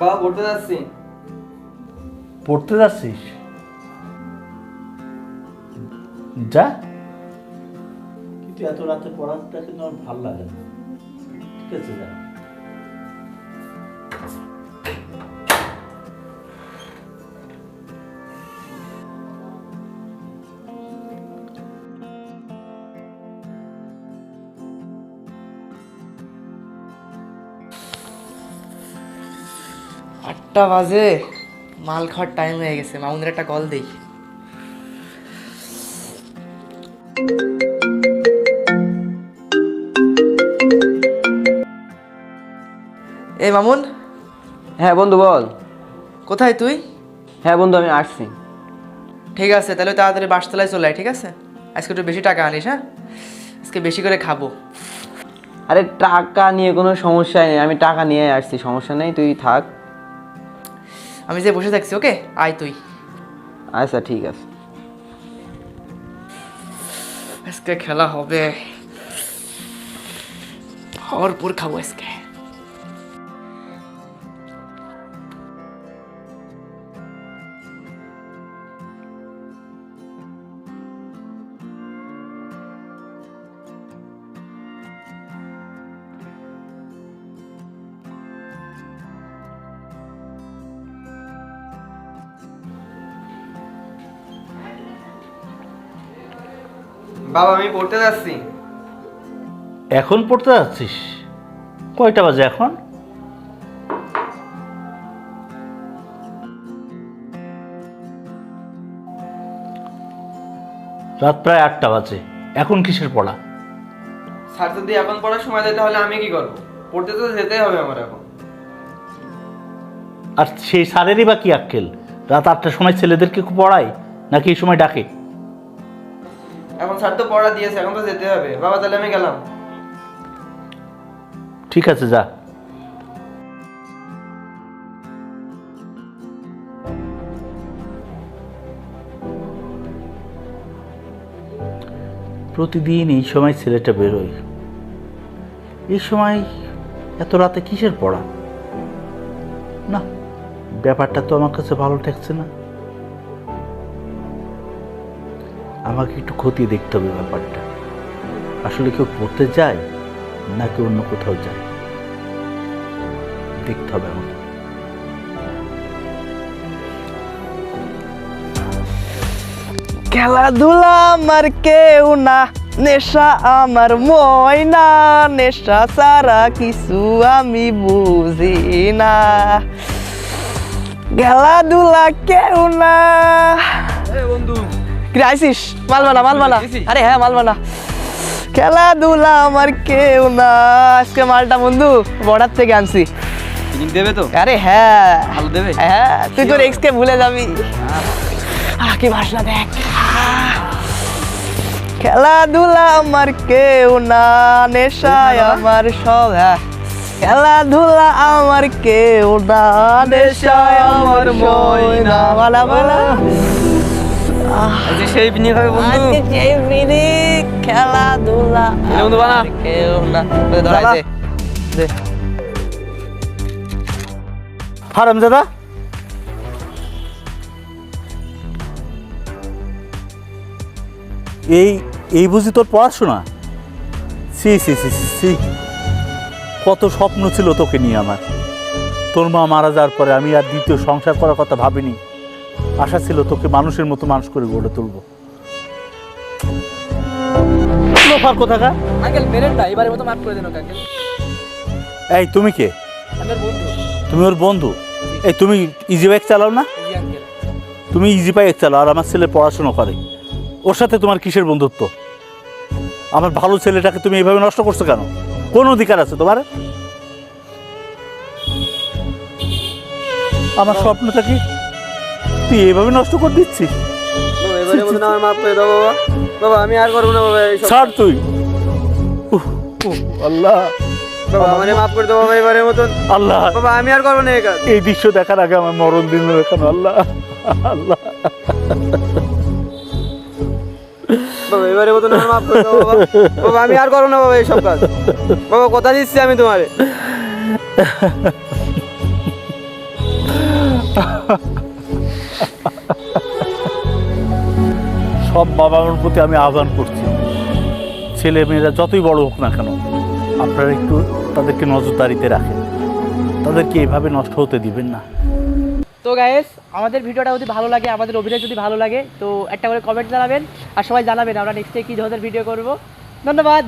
বাবা পড়তে যাচ্ছি। পড়তে যাচ্ছিস? যা। কিন্তু এত রাতে পড়াটা কিন্তু আমার ভালো লাগে না। ঠিক আছে যা। আটটা বাজে। মাল খাওয়ার টাইম হয়ে গেছে। মামুনের একটা কল দেই। এ মামুন। হ্যাঁ বন্ধু বল। কোথায় তুই? হ্যাঁ বন্ধু আমি আসছি। ঠিক আছে তাহলে তাড়াতাড়ি বাসতলায় চলে আয় ঠিক আছে? আজকে একটু বেশি টাকা আনিস হ্যাঁ? আজকে বেশি করে খাব। আরে টাকা নিয়ে কোনো সমস্যা নেই। আমি টাকা নিয়ে আসছি সমস্যা নেই তুই থাক। আমি যে বসে থাকছি ওকে? আয় তুই। আচ্ছা ঠিক আছে। আজকে খেলা হবে। ভরপুর খাব আজকে। বাবা আমি পড়তে যাচ্ছি। এখন পড়তে যাচ্ছিস? কয়টা বাজে এখন? রাত প্রায় আটটা বাজে। এখন কিসের পড়া? স্যার যদি এখন পড়ার সময় দেয় তাহলে আমি কি করব? পড়তে তো যেতেই হবে আমার এখন। আর সেই স্যারেরই বা কি আক্কেল? রাত আটটার সময় ছেলেদেরকে পড়ায় নাকি এই সময় ডাকে? এখন স্যার তো পড়া দিয়েছে, এখন তো যেতে হবে। বাবা, তাহলে আমি গেলাম। ঠিক আছে, যা। প্রতিদিন এই সময় ছেলেটা বেরোয়। এই সময় এত রাতে কিসের পড়া? না, ব্যাপারটা তো আমার কাছে ভালো ঠেকছে না। আমাকে একটু খতিয়ে দেখতে হবে ব্যাপারটা। আসলে কেউ পড়তে যায় নাকি অন্য কোথাও যায়? দেখতে হবে আমাকে। খেলাধুলা আমার কেউ না, নেশা আমার ময়না, নেশা সারা কিছু আমি বুঝি না। খেলাধুলা কেউ না। বন্ধু আইসিস মালবানা মালবানা আরে হ্যাঁ মালবানা খেলাধুলা আমার কেউ না। আজকে মালটা বন্ধু বর্ডার থেকে আনছি। দেবে তো? আরে হ্যাঁ। ভালো দেবে? হ্যাঁ তুই তোর এক্স কে ভুলে যাবি। কি ভাষা দেখ। খেলাধুলা আমার কেউ না নেশায় আমার সব হ্যাঁ। খেলাধুলা আমার কেউ না নেশায় আমার ময়না। বালা বালা সেই খাবে বন্ধু। যেই মিনি খেলাধুলা। বন্ধু বানা। কেউ না। ধরাই দে। দে। হারাম দাদা এই এই বুঝি তোর পড়াশোনা? C C C C C. কত স্বপ্ন ছিল তোকে নিয়ে আমার। তোর মা মারা যাওয়ার পরে আমি আর দ্বিতীয় সংসার করার কথা ভাবিনি। আশা ছিল তোকে মানুষের মতো মানুষ করে গড়ে তুলবো। লোফার কোথাকার? আঙ্কেল মেরেন না এবারে মতো মাফ করে দেন ওকে আঙ্কেল। এই তুমি কে? আমার বন্ধু। তুমি ওর বন্ধু? এই তুমি ইজি বাইক চালাও না? তুমি ইজি বাইক চালাও আর আমার ছেলে পড়াশোনা করে। ওর সাথে তোমার কিসের বন্ধুত্ব? আমার ভালো ছেলেটাকে তুমি এইভাবে নষ্ট করছ কেন? কোন অধিকার আছে তোমার? আমার স্বপ্নটা কি? তুই এইভাবে নষ্ট করে দিচ্ছিস? মতন আমার মাফ করে দাও বাবা। বাবা আমি আর করব না বাবা এইসব ছাড় তুই। উহ, উহ, আল্লাহ। বাবা আমারে মাফ করে দাও বাবা এবারের মতন। আল্লাহ। বাবা আমি আর করব না এই কাজ। এই দৃশ্য দেখার আগে আমার মরণ দিন কেন? আল্লাহ আল্লাহ। বাবা এবারে মতন আমার মাফ করে দাও বাবা। বাবা আমি আর করব না বাবা এইসব কাজ। বাবা কথা দিচ্ছি আমি তোমারে। সব বাবা মার প্রতি আমি আহ্বান করছি। ছেলে মেয়েরা যতই বড় হোক না কেন, আপনারা একটু তাদেরকে নজরদারিতে রাখেন। তাদেরকে এভাবে নষ্ট হতে দিবেন না। তো গায়েস আমাদের ভিডিওটা যদি ভালো লাগে, আমাদের অভিনয় যদি ভালো লাগে, তো একটা করে কমেন্ট জানাবেন, আর সবাই জানাবেন আমরা নেক্সটে কী ধরনের ভিডিও করব। ধন্যবাদ!